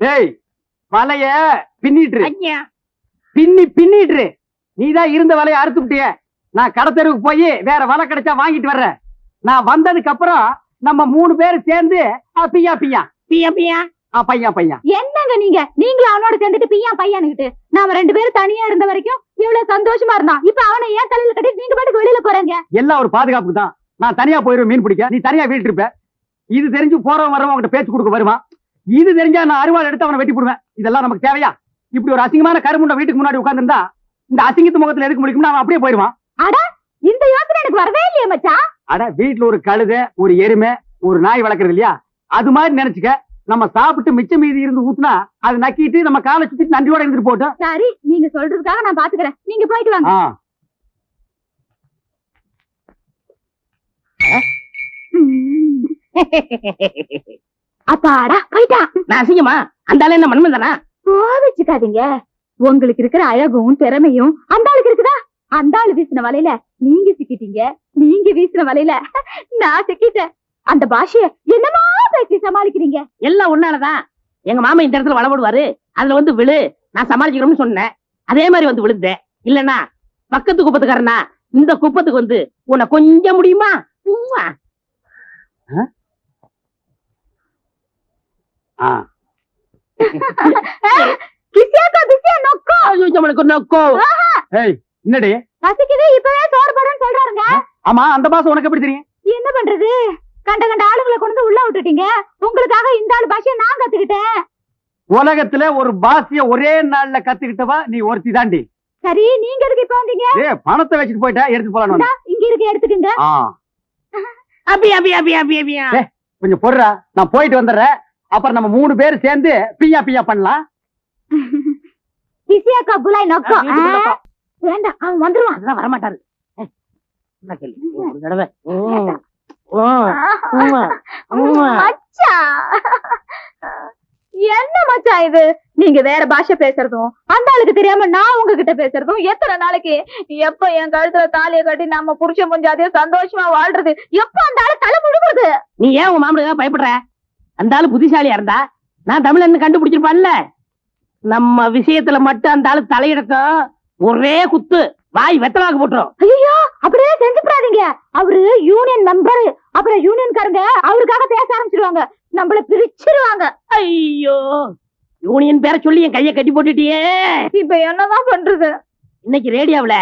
ஏய் வலைய பின்னிட்டு பின்னி பின்னிட்டு நீதான் இருந்த வலைய அறுத்து விட்டிய நான் கடத்தெருவுக்கு போய் வேற வலை கிடைச்சா வாங்கிட்டு வர்றேன் நான் வந்ததுக்கு அப்புறம் நம்ம மூணு பேர் சேர்ந்து பிய்யா பியா பியா ஆ, பையன் பையன் என்னங்க நீங்க? நீங்களும் அவனோட சேர்ந்துட்டு பிய்யா பையனுக்கிட்டு நாம ரெண்டு பேரும் தனியா இருந்த வரைக்கும் இவ்வளவு சந்தோஷமா இருந்தான். இப்ப அவனை ஏன் தலையில கட்டி நீங்க பாட்டுக்கு வெளியில போறீங்க? எல்லாம் ஒரு பாதுகாப்புக்கு தான். நான் தனியா போயிருவேன் மீன் பிடிக்க. நீ தனியா வீட்டு இருப்ப. இது தெரிஞ்சு போறவன் வரவன் உங்ககிட்ட பேச்சு கொடுக்க வருவான். இது தெரிஞ்சா நான் அருவாள் எடுத்து அவனை வெட்டி போடுவேன். இதெல்லாம் நமக்கு தேவையா? இப்படி ஒரு அசிங்கமான கருமுண்ட வீட்டுக்கு முன்னாடி உட்கார்ந்திருந்தா இந்த அசிங்கத்து முகத்துல எதுக்கு முடிக்கும்னா அவன் அப்படியே போயிருவான் இந்த யோசனை எனக்கு வரவே இல்லையே மச்சான் அட வீட்டுல ஒரு கழுதை ஒரு எருமை ஒரு நாய் வளர்க்கறது இல்லையா? அது மாதிரி நினைச்சுக்க. நம்ம சாப்பிட்டு மிச்சம் மீதி இருந்து ஊத்துனா அது நக்கிட்டு நம்ம காலை சுத்திட்டு நன்றியோட இருந்துட்டு போட்டோம் சரி நீங்க சொல்றதுக்காக நான் பாத்துக்கிறேன். நீங்க போயிட்டு வாங்க. அப்பாடா போயிட்டான் நான் அசிங்கமா? அந்த ஆளு என்ன மண்மன் கோவிச்சுக்காதீங்க உங்களுக்கு இருக்கிற அழகும் திறமையும் அந்த ஆளுக்கு இருக்குதா? அந்த ஆளு வீசின வலையில நீங்க சிக்கிட்டீங்க. நீங்க வீசின வலையில நான் சிக்கிட்டேன். அந்த பாஷைய என்னமா பேசி சமாளிக்கிறீங்க? எல்லாம் ஒன்னாலதான் எங்க மாமா இந்த இடத்துல வள போடுவாரு. அதுல வந்து விழு. நான் சமாளிக்கிறோம்னு சொன்னேன். அதே மாதிரி வந்து விழுந்தேன். இல்லன்னா பக்கத்து குப்பத்துக்காரனா இந்த குப்பத்துக்கு வந்து உன்னை கொஞ்சம் முடியுமா? கிசியாக்கா கிசியா நொக்கோ. ஐயோ, நம்மளுக்கு நோக்கோ. ஏய் என்னடி? பசிக்குது இப்பவே சோறு போடுன்னு சொல்றாருங்க ஆமா அந்த பாசம் உனக்கு எப்படி தெரியும்? என்ன பண்றது? கண்ட கண்ட ஆளுங்களை கொண்டு வந்து உள்ள விட்டுட்டீங்க. உங்களுக்காக இந்த ஆளு பாஷைய நான் கத்துக்கிட்டேன். உலகத்துல ஒரு பாசிய ஒரே நாள்ல கத்துக்கிட்டவா நீ ஒருத்தி தாண்டி? சரி நீங்க எதுக்கு இப்ப வந்தீங்க? பணத்தை வச்சுட்டு போயிட்டா எடுத்து வந்தேன். இங்க இருக்கு எடுத்துக்கங்க ஆ. அபி அபி அபி அபி அபியா. ஏ. கொஞ்சம் பொறுடா நான் போயிட்டு வந்துடுறேன். அப்புறம் நம்ம மூணு பேர் சேர்ந்து பிய்யா பிய்யா பண்ணலாம். கிசியாக்கா புலாய் நொக்கோ. ஆ, வீட்டுக்கு நொக்கோ. ஆ, வேண்டாம் அவன் வந்துருவான். அதெல்லாம் வரமாட்டாரு? ஒரு தடவை. என்ன மச்சான் இது? நீங்க வேற பாஷை பேசுறதும் அந்த ஆளுக்கு தெரியாம நான் உங்ககிட்ட பேசுறதும் எத்தனை நாளைக்கு எப்ப என் கழுத்துல தாலிய கட்டி நம்ம புருஷன் முஞ்சாதே சந்தோஷமா வாழ்றது எப்ப அந்த ஆளு தலை முழுகுறது? நீ ஏன் உங்க மாமனுக்கு பயப்படுற? அந்த ஆளு புத்திசாலியா இருந்தா நான் தமிழன் கண்டுபிடிச்சிருப்பான்ல? நம்ம விஷயத்துல மட்டும் அந்த ஆளு தலையிடட்டும் ஒரே குத்து வாய் வெத்தலாக்கு போட்டுரும். ஐயோ அப்படியே செஞ்சுப்படாதீங்க. அவரு யூனியன் மெம்பர் அப்புறம் யூனியன்காரங்க அவருக்காக பேச ஆரம்பிச்சிருவாங்க. நம்மள பிரிச்சிருவாங்க. ஐயோ யூனியன் பேரை சொல்லி என் கைய கட்டி போட்டுட்டியே. இப்ப என்னதான் பண்றது? இன்னைக்கு ரேடியோவுல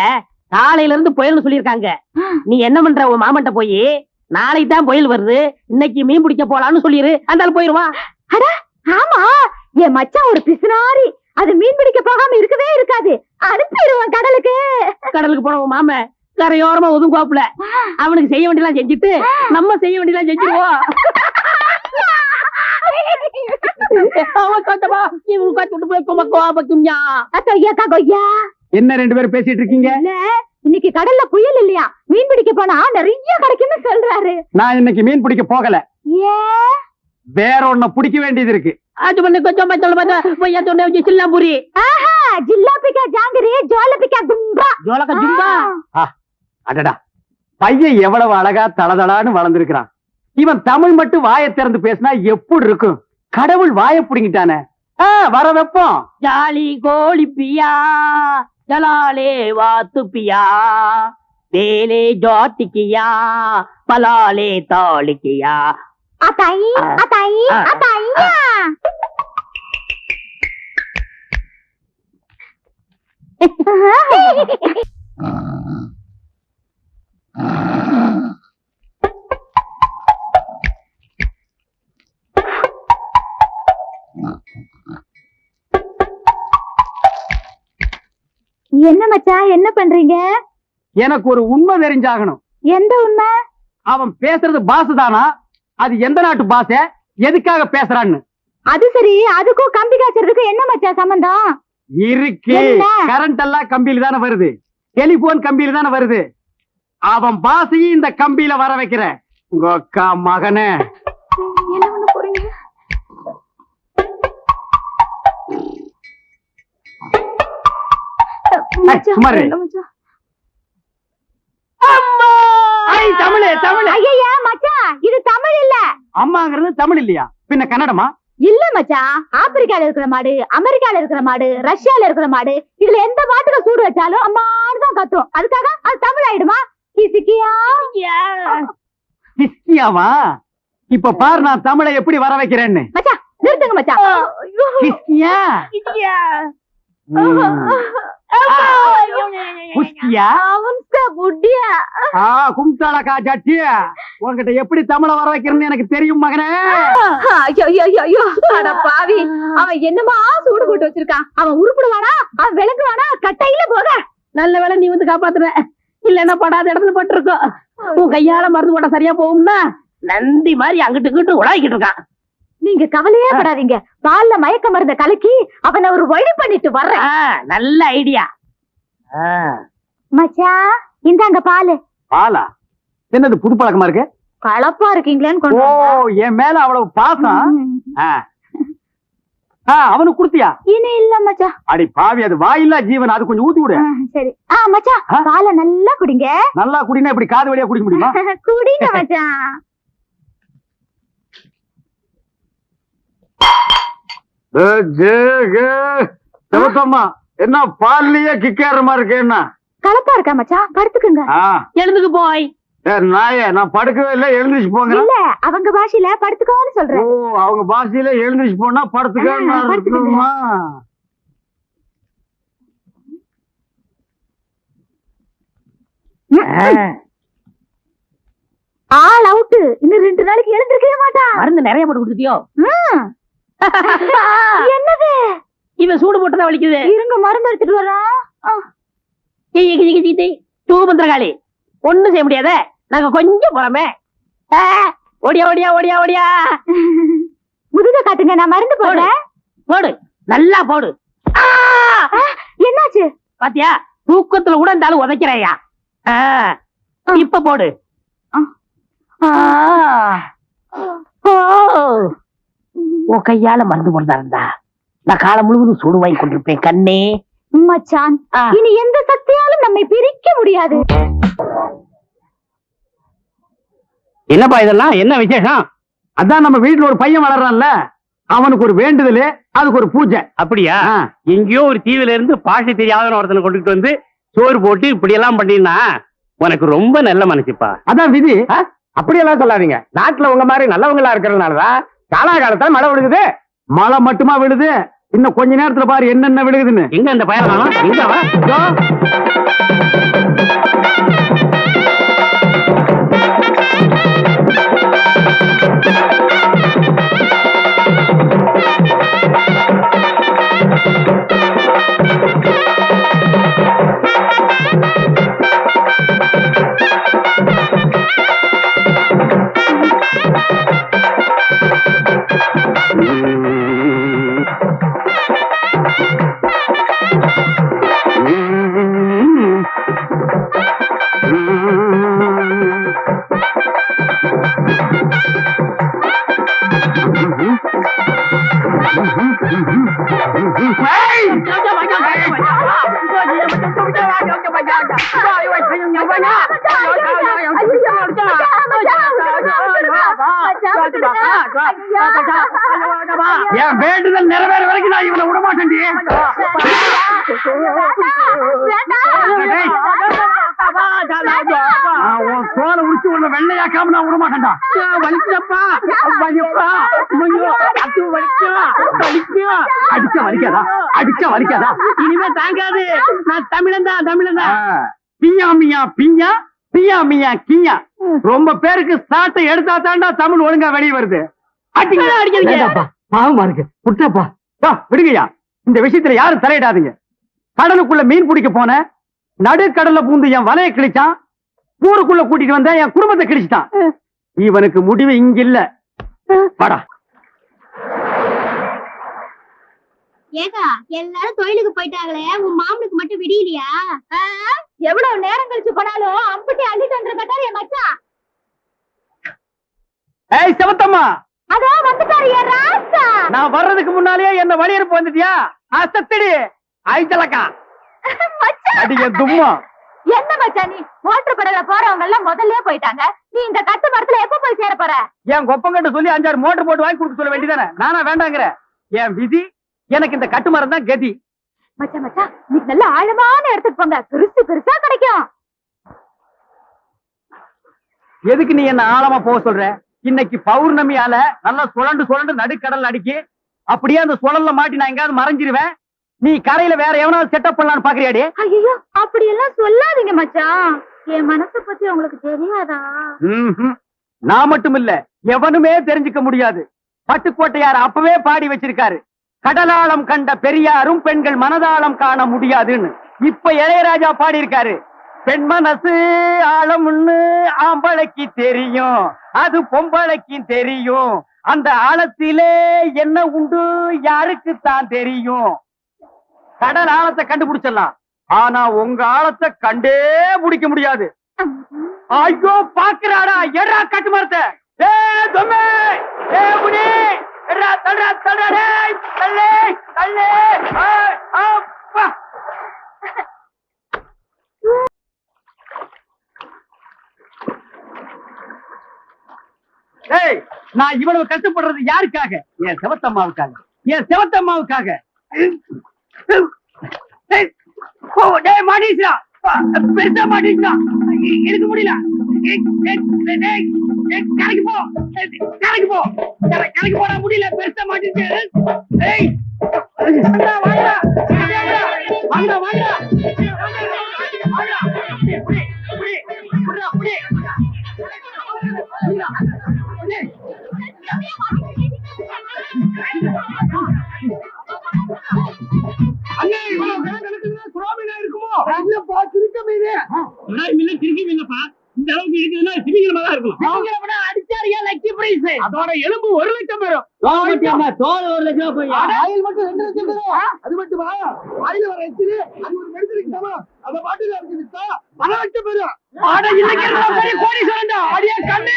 காலையில இருந்து புயல்னு சொல்லியிருக்காங்க. நீ என்ன பண்ற உன் மாமன்ட்ட போய் நாளைக்கு தான் புயல் வருது. இன்னைக்கு மீன் பிடிக்க போலான்னு சொல்லிரு. அந்த ஆள் போயிருவான் ஆமா. என் மச்சான் ஒரு பிசுனாரி. அது மீன் பிடிக்க போகாம இருக்கவே இருக்காது. அனுப்பிடுவான் கடலுக்கு. கடலுக்கு போன உன் மாமன் கரையோரமா ஒதுங்குவாப்புல அவனுக்கு செய்ய வேண்டியலாம் செஞ்சுட்டு நம்ம செய்ய வேண்டியலாம் செஞ்சிருவோம். என்ன ரெண்டு பேரும் பேசிட்டு இருக்கீங்க? இல்ல இன்னைக்கு கடல்ல புயல் இல்லையா? மீன் பிடிக்க போனா நிறைய கிடைக்கும்னு சொல்றாரு. நான் இன்னைக்கு மீன் பிடிக்க போகல. ஏ? வேற ஒன்ன பிடிக்க வேண்டியது இருக்கு. அது பண்ணி கொஞ்சம் மத்தவள பார்த்தா பொய்யா தொண்டை வச்சு சில்லாம்புரி. ஆஹா ஜில்லாபிக்கா ஜாங்கிரி ஜோலபிக்கா கும்பா. ஜோலக்க ஜும்பா அடடா. பையன் எவ்வளவு அழகா தளதளான்னு வளர்ந்திருக்கிறான். இவன் தமிழ் மட்டும் வாயை திறந்து பேசினா எப்படி இருக்கும்? கடவுள் வாயை புடுங்கிட்டானே. வர வைப்போம். ஜாலி கோழி பியா. ஜலாலே வாத்து பியா வேலே ஜாட்டிக்கியா பலாலே தாளிக்கியா அத்தாயி அத்தாயி ஆ. அத்தாயியா என்ன மச்சான் என்ன பண்றீங்க? எனக்கு ஒரு உண்மை தெரிஞ்சாகணும். எந்த உண்மை? அவன் பேசுறது பாசு தானா? அது எந்த நாட்டு பாச? எதுக்காக பேசுறான்னு. அது சரி அதுக்கும் கம்பி காய்ச்சறதுக்கும் என்ன மச்சான் சம்பந்தம்? இருக்கு? கரண்ட் எல்லாம் கம்பியில தானே வருது. டெலிபோன் கம்பியில தானே வருது. அவன் பாசையும் இந்த கம்பியில வர வைக்கிற. உங்க அக்கா மகனே. இது தமிழ் இல்ல. அம்மாங்கிறது தமிழ் இல்லையா? பின்ன கன்னடமா? இல்ல மச்சான். ஆப்பிரிக்கால இருக்கிற மாடு அமெரிக்கால இருக்கிற மாடு ரஷ்யால இருக்கிற மாடு இதுல எந்த மாட்டுக்கு சூடு வச்சாலும் அம்மான்னு தான் கத்தும். அதுக்காக அது தமிழ் ஆயிடுமா? கிசிக்கியா? கிஸ்கியாவா இப்ப பாரு நான் தமிழை எப்படி வர வைக்கிறேன்னு. மச்சான் நிறுத்துங்க மச்சான். ஐயோ. கிஸ்கியா கும்தாளக்கா உன்கிட்ட எப்படி தமிழ வர வைக்கிறேன்னு எனக்கு தெரியும் மகனே. பாவி. அவன் என்னமா சூடு போட்டு வச்சிருக்கான்? அவன் உருப்பிடுவானா? அவன் விளங்குவானா கட்டையில போக. நல்ல வேளை நீ வந்து காப்பாத்துற இல்லன்னா படாத இடத்துல பட்டிருக்கோம். உன் கையால மருந்து போட்டா சரியா போகும்னா நந்தி மாதிரி அங்கிட்டு இங்கிட்டு உலாக்கிட்டு இருக்கான். நீங்க கவலையே படாதீங்க. பால்ல மயக்க மருந்த கலக்கி அவனை ஒரு வழி பண்ணிட்டு வர்றேன். நல்ல ஐடியா. மச்சான் இந்தாங்க பாலு. பாலா? என்னது புது பழக்கமா இருக்கு? கலப்பா இருக்கீங்களேன்னு ஓ கொண்டு. என் மேல அவ்வளவு பாசம்? அவனுக்கு குடுத்தியா? இனி இல்ல மச்சான் அடி பாவி அது வாயில்லா ஜீவன் அது கொஞ்சம் ஊத்தி விடு. சரி. ஆ மச்சான் ஆ? பாலை நல்லா குடிங்க. நல்லா குடினா இப்படி காது வழியா குடிக்க முடியுமா? குடிங்க மச்சான் சிவத்தம்மா என்ன பால்லயே கிக்கார மாதிரி இருக்கு என்ன? கலப்பா இருக்கா மச்சான் படுத்துக்குங்க. எழுந்துக்கு போய். நாயே நான் படுக்கவே இல்லை எழுந்திருச்சு போங்க. இல்ல அவங்க பாஷையில படுத்துக்கோன்னு ஓ சொல்றேன் அவங்க பாஷையில எழுந்திருச்சு போனா ஆ, படுத்துக்க படுத்துக்கங்க. இருக்கணுமா ஆள் அவுட்டு. இன்னும் ரெண்டு நாளைக்கு எழுந்திருக்கவே மாட்டான். மருந்து நிறைய போட்டு கொடுத்துட்டியோ. என்னது? இவன் சூடு போட்டுதான் வலிக்குது. இருங்க மருந்து எடுத்துட்டு கிச்சி. தூபந்திரகாளி ஒண்ணும் செய்ய முடியாத. நாங்க கொஞ்சம் போறோமே. ஓடியா ஓடியா ஓடியா ஓடியா. முதுக காட்டுங்க நான் மருந்து போடுறேன். போடு. நல்லா போடு. என்னாச்சு? பாத்தியா? தூக்கத்துல கூட இந்த ஆளு உதைக்கிறையா இப்ப போடு. ஆ. உன் கையால மருந்து போடுறதா இருந்தா? நான் காலம் முழுவதும் சூடு வாங்கி கொண்டிருப்பேன் கண்ணே. மச்சான். இனி எந்த சக்தியாலும் நம்மை பிரிக்க முடியாது. என்னப்பா இதெல்லாம்? என்ன விசேஷம்? அதான் நம்ம வீட்டுல ஒரு பையன் வளர்றான்ல. அவனுக்கு ஒரு வேண்டுதல் அதுக்கு ஒரு பூஜை. அப்படியா. எங்கேயோ ஒரு தீவுல இருந்து பாஷை தெரியாத ஒருத்தனை கொண்டுட்டு வந்து சோறு போட்டு இப்படி எல்லாம் பண்ணினா உனக்கு ரொம்ப நல்ல மனசுப்பா. அதான் விதி. அப்படியெல்லாம் சொல்லாதீங்க. நாட்டுல உங்க மாதிரி நல்லவங்களா இருக்கிறதுனாலதான் காலாகாலத்துல மழை விழுகுது. மழை மட்டுமா விழுது? இன்னும் கொஞ்ச நேரத்துல பாரு என்னென்ன விழுகுதுன்னு. எங்க இந்த பயணம் எங்க என் வேண்டுதல் நிறைவேற வரைக்கும் நான் இவனை விட மாட்டேன் உன் தோலை உரிச்சு உன்னை வெள்ளையாக்காம நான் விட மாட்டேன்டா வலிக்குதப்பா வலிப்பா ஐயோ அது வலிக்கும் வலிக்கும் அடிச்சா வலிக்காதா? அடிச்சா வலிக்காதா? இனிமே தாங்காது. நான் தமிழன் தான் தமிழன் தான் ஆ, பியா மியா பியா. பியா மியா கியா. ரொம்ப பேருக்கு சாட்டை எடுத்தா தாண்டா தமிழ் ஒழுங்கா வெளிய வருது. வேண்டாப்பா, பாவமா இருக்கு. விட்டப்பா வா விடுங்கய்யா. இந்த விஷயத்துல யாரும் தலையிடாதீங்க. கடலுக்குள்ள மீன் பிடிக்க போன நடுக்கடல்ல பூந்து என் வலைய கிழிச்சான். ஊருக்குள்ள கூட்டிட்டு வந்த என் குடும்பத்தை கிழிச்சிட்டான். இவனுக்கு முடிவு இங்க இல்ல வாடா. ஏகா எல்லாரும் தொழிலுக்கு போயிட்டாங்களே உன் மாமனுக்கு மட்டும் விடியலையா? எவ்வளவு நேரம் கழிச்சு போனாலும் அம்புட்டி அள்ளிட்டு வந்துட மாட்டாரு என் மச்சான்? ஏய் செவத்தம்மா. அதோ வந்துட்டாரு என் ராசா நான் வர்றதுக்கு முன்னாலேயே என்ன வழியறுப்பு வந்துட்டியா? அசத்தடி ஐத்தலக்கா மச்சான் அடிக்க தும்மா. என்ன மச்சான் நீ? மோட்டர் படகுல போறவங்க எல்லாம் முதல்லயே போயிட்டாங்க. நீ இந்த கட்டு மரத்துல எப்ப போய் சேர போற? என் கொப்பங்கிட்ட சொல்லி அஞ்சாறு மோட்டர் போட்டு வாங்கி கொடுக்க சொல்ல வேண்டியதானே நானா வேண்டாங்கிற என் விதி எனக்கு இந்த கட்டு மரம் தான் கதி. நீ நல்ல ஆழமான இடத்துக்கு போங்க. பெருசு பெருசா கிடைக்கும். எதுக்கு நீ என்ன ஆழமா போக சொல்ற? இன்னைக்கு பௌர்ணமியால நல்லா சுழண்டு சுழண்டு நடுக்கடல் அடிக்கி அப்படியே அந்த சுழல்ல மாட்டி நான் எங்கேயாவது மறைஞ்சிருவேன். நீ கரையில வேற எவனாவது செட்டப் பண்ணலாம்னு பாக்குறியாடி? ஐயோ அப்படி எல்லாம் சொல்லாதீங்க மச்சான். என் மனசை பத்தி உங்களுக்கு தெரியாதா. நான் மட்டும் இல்ல எவனுமே தெரிஞ்சுக்க முடியாது. பட்டுக்கோட்டையார் அப்பவே பாடி வச்சிருக்காரு. கடலாளம் கண்ட பெரியாரும் பெண்கள் மனதாளம் காண முடியாதுன்னு. இப்ப இளையராஜா பாடி இருக்காரு பெண் மனசு ஆழம்னு ஆம்பளைக்கு தெரியும். அது பொம்பளைக்கு தெரியும். அந்த ஆழத்திலே என்ன உண்டு யாருக்கு தான் தெரியும். கடல் ஆழத்தை கண்டுபிடிச்சிடலாம். ஆனா உங்க ஆழத்தை கண்டே பிடிக்க முடியாது. ஐயோ பாக்குறாடா எடா கட்டு மரத்தை. ஏ தொம்மே. ஏ எடா டேய் ஏய், அப்பா ஏய் நான் இவ்வளவு கஷ்டப்படுறது யாருக்காக? என் செவத்தம்மாவுக்காக. என் செவத்தம்மாவுக்காக. டேய் மாட்டீங்களா பெருசா மாட்டீங்களா எடுக்க முடியல ஏய், ஏய், ஏய், டேய், ஏய், கரைக்கு போ ஏய், கரைக்கு போ கரை- கரைக்கு போடா முடியல பெருசா மாட்டிச்சு ஏய் வாங்கடா, வாங்கடா. வாங்கடா, வாங்கடா. வாங்கடா. புடி, புடி, புடி, புடிடா, புடி. புடிடா. புடி. அண்ணே, இவ்வளவு கணக்கு கணக்குன்னா சுறாமீனா இருக்குமோ? இல்லப்பா, சிறுக்க மீனு. இல்ல திருக்கி இல்லப்பா இந்த அளவுக்கு இருக்குதுன்னா சிவிக்கிறமா தான் இருக்கும் சிறுங்கிற அடிச்சாரியா லக்கி அதோட எலும்பு ஒரு லட்சம் பேரும். தோல் ஒரு லட்சம் போய் ஆயில் மட்டும் ரெண்டு லட்சம் பேரும் அது மட்டுமா? ஆயில் வர எச்சிரி அது ஒரு மெடிசனுக்கு அந்த பாட்டில் இருக்கு வித்தா? பல லட்சம் பேரும் ஆட இல்லைங்கிறதா பெரிய கோடீஸ்வரன்டா. அடியே கண்ணு.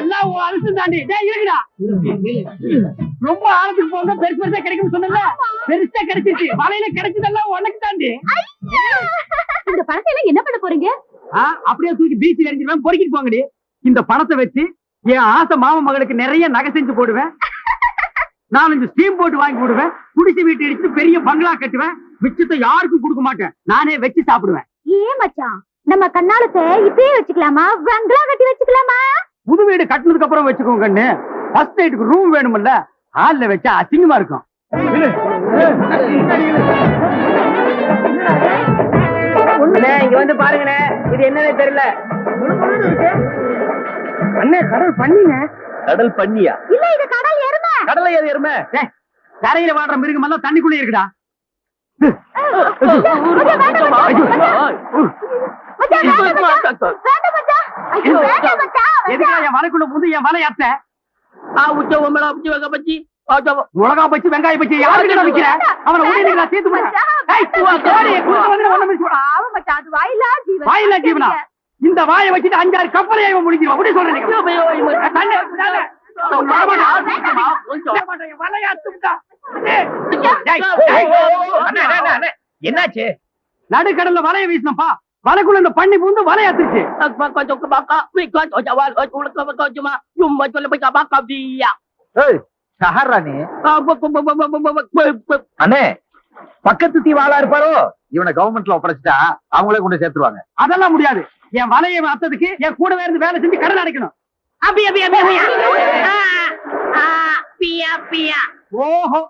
எல்லாம் அரசு தாண்டி. டேய், இருக்குடா. ரொம்ப ஆழத்துக்கு போங்க பெருசு பெருசா கிடைக்கும் சொன்னல பெருசா கிடைச்சிச்சு வலையில கிடைச்சதெல்லாம் உனக்கு தாண்டி. இந்த பணத்தை எல்லாம் என்ன பண்ண போறீங்க? அப்படியே தூக்கி பீச் எரிஞ்சிருவேன். பொறுக்கிட்டு போங்கடி. இந்த பணத்தை வச்சு என் ஆசை மாமா மகளுக்கு நிறைய நகை செஞ்சு போடுவேன். நாலஞ்சு ஸ்டீம் போட்டு வாங்கி போடுவேன் குடிசை வீட்டு இடிச்சு பெரிய பங்களா கட்டுவேன். மிச்சத்தை யாருக்கும் கொடுக்க மாட்டேன். நானே வச்சு சாப்பிடுவேன். ஏன் மச்சான்? நம்ம கண்ணாலத்தை இப்பயே வச்சுக்கலாமா? பங்களா கட்டி வச்சுக்கலாமா? புது வீடு கட்டினதுக்கு அப்புறம் வச்சுக்கோங்க கண்ணு. ஃபர்ஸ்ட் நைட்டுக்கு ரூம் வேணும்ல ஹால்ல வச்சா அசிங்கமா இருக்கும். இங்க வந்து பாருங்கண்ணே. இது என்னன்னு தெரியல. அண்ணே கடல் பண்ணிங்க. கடல் பண்ணியா? இல்ல இது கடல் எருமை கடலை ஏது எருமை கரையில வாடுற மிருகம் எல்லாம் தண்ணிக்குள்ளே இருக்குடா மச்சான். எதுக்கா என் வலைக்குள்ள புந்து என் வலை அத்த பச்சி. மிளகா பச்சு வெங்காயம் பச்சு யாருக்கு விக்கிற? அவனை உடனே அது வாயிலா ஜீவன். இந்த வாயை வச்சுட்டு அஞ்சாறு கப்பலை இவன் முடிஞ்சிருவான். அப்படி சொல்றேன். என்னாச்சு? நடுக்கடல்ல வலையை வீசினப்பா வலைக்குள்ள இந்த பண்ணி பூந்து வலையை அத்துச்சு சஹரானி அண்ணே பக்கத்து தீவாளா இருப்பாரோ? இவனை கவர்மெண்ட்ல ஒப்படைச்சிட்டா அவங்களே கொண்டு சேர்த்துருவாங்க. அதெல்லாம் முடியாது. என் வலையை அத்ததுக்கு என் கூடவே இருந்து வேலை செஞ்சு கடன் அடைக்கணும். அபி அபி அபி அபி பியா பியா. ஓஹோ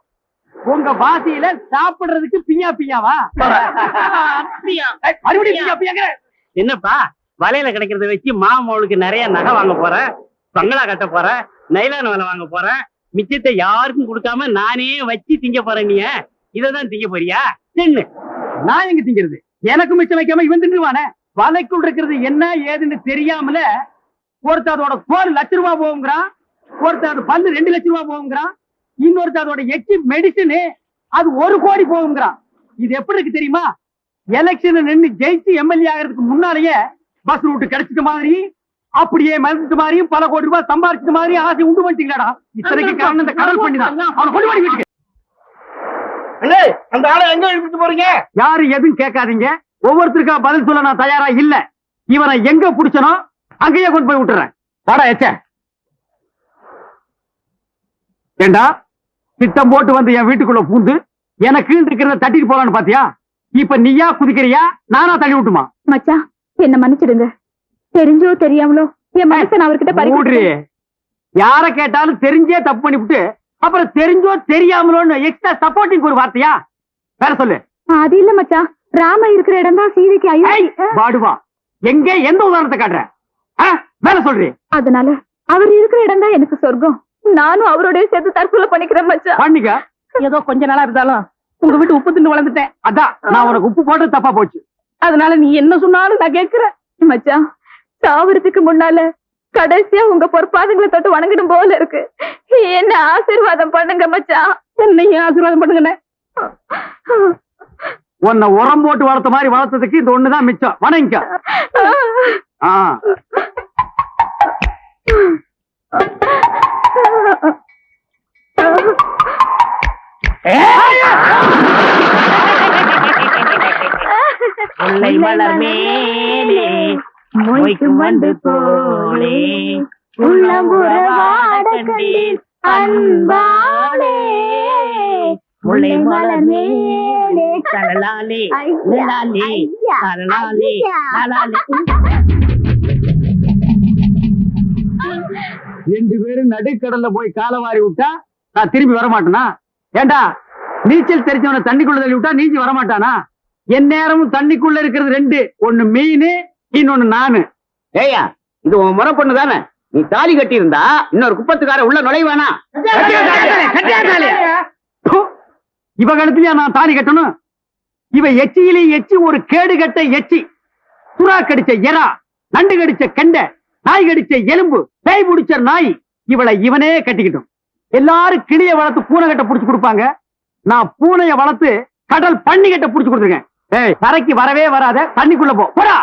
உங்க பாசியில சாப்பிடுறதுக்கு பியா பியாவா? மறுபடியும் என்னப்பா வலையில கிடைக்கிறத வச்சு மாமாவுக்கு நிறைய நகை வாங்க போறேன் பங்களா கட்ட போறேன் நைலான் வேலை வாங்க போறேன் மிச்சத்தை யாருக்கும் கொடுக்காம நானே வச்சு திங்க போறேன் நீ இததான் திங்க போறியா? தின்னு நான் எங்க திங்கிறது? எனக்கு மிச்சம் வைக்காம இவன் தின்றுவானே? வலைக்குள் இருக்கிறது என்ன ஏதுன்னு தெரியாமல ஒருத்தர் அதோட தோல் லட்ச ரூபா போகுங்கிறான் ஒருத்தர் அது பல்லு ரெண்டு லட்ச ரூபா போகுங்கிறான் இன்னொருத்தர் அதோட எச்சி மெடிசனு அது ஒரு கோடி போகுங்கிறான். இது எப்படி இருக்கு தெரியுமா? எலெக்ஷன் நின்னு ஜெயிச்சு எம்எல்ஏ ஆகிறதுக்கு முன்னாலேயே பஸ் ரூட் கிடைச்சிட்ட மாதிரி அப்படியே மறந்துட்ட மாதிரியும் பல கோடி ரூபாய் சம்பாதிச்ச மாதிரி ஆசை உண்டு பண்ணிட்டீங்களாடா. இத்தனைக்கு காரணம் இந்த கடல் பண்ணி தான் அவனை கொண்டு வாடி வீட்டுக்கு. அந்த ஆளை எங்க இழுத்துட்டு போறீங்க? யாரு எதுவும் கேட்காதீங்க. ஒவ்வொருத்தருக்கா பதில் சொல்ல நான் தயாரா இல்ல. இவனை எங்க புடிச்சனோ அங்கேயே கொண்டு போய் விட்டுறேன். வாடா எச்ச. ஏண்டா திட்டம் போட்டு வந்து என் வீட்டுக்குள்ள பூந்து எனக்கு இருக்கிறத தட்டிட்டு போலான்னு பாத்தியா? இப்ப நீயா குதிக்கிறியா? நானா தள்ளி விட்டுமா? மச்சான் என்ன மன்னிச்சிடுங்க. தெரிஞ்சோ தெரியாமலோ என் மனசை நான் அவர்கிட்ட பறி மூடு யார கேட்டாலும் தெரிஞ்சே தப்பு பண்ணிவிட்டு அப்புறம் தெரிஞ்சோ தெரியாமலோன்னு எக்ஸ்ட்ரா சப்போர்ட்டிங் ஒரு வார்த்தையா? வேற சொல்லு. அது இல்ல மச்சான். ராம இருக்கிற இடம் தான் சீதைக்கு ஐயோ. பாடுவா எங்க? எந்த உதாரணத்தை காட்டுற? வேற சொல்றி. அதனால அவர் இருக்கிற இடம் தான் எனக்கு சொர்க்கம். நானும் அவரோடய சேர்த்து தற்கொலை பண்ணிக்கிறேன் மச்சான். பண்ணிக்க. ஏதோ கொஞ்ச நாளா இருந்தாலும் உங்க வீட்டு உப்பு தின்னு வளர்ந்துட்டேன். அதான் நான் உனக்கு உப்பு போட்டு தப்பா போச்சு. அதனால நீ என்ன சொன்னாலும் நான் கேட்கிறேன். மச்சான் சாவறதுக்கு முன்னால கடைசியா உங்க பொற்பாதங்களை தொட்டு வணங்கிடும் போல இருக்கு. என்ன ஆசீர்வாதம் பண்ணுங்க மச்சான். என்னையும் ஆசீர்வாதம் பண்ணுங்கண்ணே. உன்னை உரம் போட்டு வளர்த்த மாதிரி வளர்த்ததுக்கு இந்த ஒண்ணுதான் மிச்சம். வணங்கிக்க. ஆ. முல்லை மலர் மேலே மொய்க்கும் வந்து போலே. உள்ளம்புறவாட கண்டேன் அன்பாலே. முல்லை மலர் மேலே தலலாலே லலாலே தலலாலே லலாலே ரெண்டு பேரும் நடுக்கடல்ல போய் காலவாரி விட்டா நான் திரும்பி வர மாட்டேனா ஏண்டா நீச்சல் தெரிஞ்சவனை தண்ணிக்குள்ள தள்ளி விட்டா நீச்சி வர மாட்டானா என் நேரமும் தண்ணிக்குள்ள இருக்கிறது ரெண்டு ஒண்ணு மீன் இன்னொன்னு நானு. ஏயா இது உன் முறை பொண்ணு தானே? நீ தாலி கட்டி இருந்தா இன்னொரு குப்பத்துக்கார உள்ள நுழைவானா! இவ கழுத்துலயா நான் தாலி கட்டணும்? இவ எச்சியிலே எச்சி ஒரு கேடு கட்ட எச்சி. சுறா கடிச்ச எறா நண்டு கடிச்ச கெண்டை நாய் கடிச்ச எலும்பு பேய் பிடிச்ச நாய் இவளை இவனே கட்டிக்கிட்டும். எல்லாரும் கிளிய வளர்த்து பூனை கட்ட புடிச்சு கொடுப்பாங்க. நான் பூனைய வளர்த்து கடல் பண்ணி கட்ட புடிச்சு கொடுத்துருக்கேன். கரைக்கு வரவே வராத தண்ணிக்குள்ள போ. போடா!